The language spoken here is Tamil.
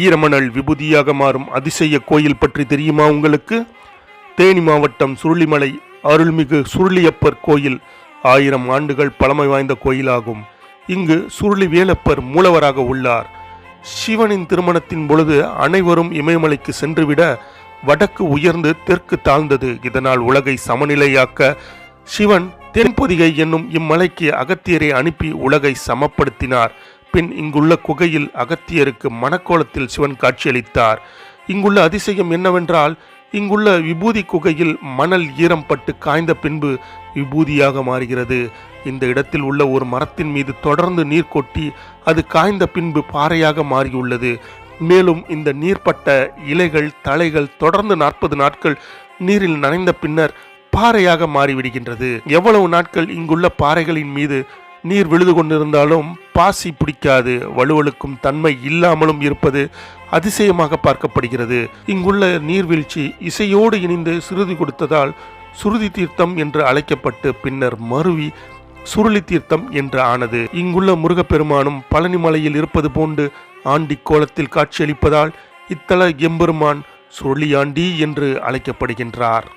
ஈரமணல் விபூதியாக மாறும் அதிசய கோயில் பற்றி தெரியுமா உங்களுக்கு? தேனி மாவட்டம் சுருளிமலை அருள்மிகு சுருளியப்பர் கோயில் ஆயிரம் ஆண்டுகள் பழமை வாய்ந்த கோயிலாகும். இங்கு சுருளி வேலப்பர் மூலவராக உள்ளார். சிவனின் திருமணத்தின் பொழுது அனைவரும் இமயமலைக்கு சென்றுவிட வடக்கு உயர்ந்து தெற்கு தாழ்ந்தது. இதனால் உலகை சமநிலையாக்க சிவன் தென்பொதிகை என்னும் இம்மலைக்கு அகத்தியரை அனுப்பி உலகை சமப்படுத்தினார். பின் இங்குள்ள குகையில் அகத்தியருக்கு மணக்கோலத்தில் சிவன் காட்சியளித்தார். இங்குள்ள அதிசயம் என்னவென்றால் இங்குள்ள விபூதி குகையில் மணல் ஈரம் பட்டு காய்ந்த பின்பு விபூதியாக மாறுகிறது. இந்த இடத்தில் உள்ள ஒரு மரத்தின் மீது தொடர்ந்து நீர் கொட்டி அது காய்ந்த பின்பு பாறையாக மாறியுள்ளது. மேலும் இந்த நீர்ப்பட்ட இலைகள் தலைகள் தொடர்ந்து நாற்பது நாட்கள் நீரில் நனைந்த பின்னர் பாறையாக மாறிவிடுகின்றது. எவ்வளவு நாட்கள் இங்குள்ள பாறைகளின் மீது நீர் விழுது கொண்டிருந்தாலும் பாசி பிடிக்காது வலுவழுக்கும் தன்மை இல்லாமலும் இருப்பது அதிசயமாக பார்க்கப்படுகிறது. இங்குள்ள நீர்வீழ்ச்சி இசையோடு இணைந்து சுருதி கொடுத்ததால் சுருதி தீர்த்தம் என்று அழைக்கப்பட்டு பின்னர் மருவி சுருளி தீர்த்தம் என்று ஆனது. இங்குள்ள முருகப்பெருமானும் பழனிமலையில் இருப்பது போன்று ஆண்டி கோலத்தில் காட்சியளிப்பதால் இத்தல எம்பெருமான் சுருளியாண்டி என்று அழைக்கப்படுகின்றார்.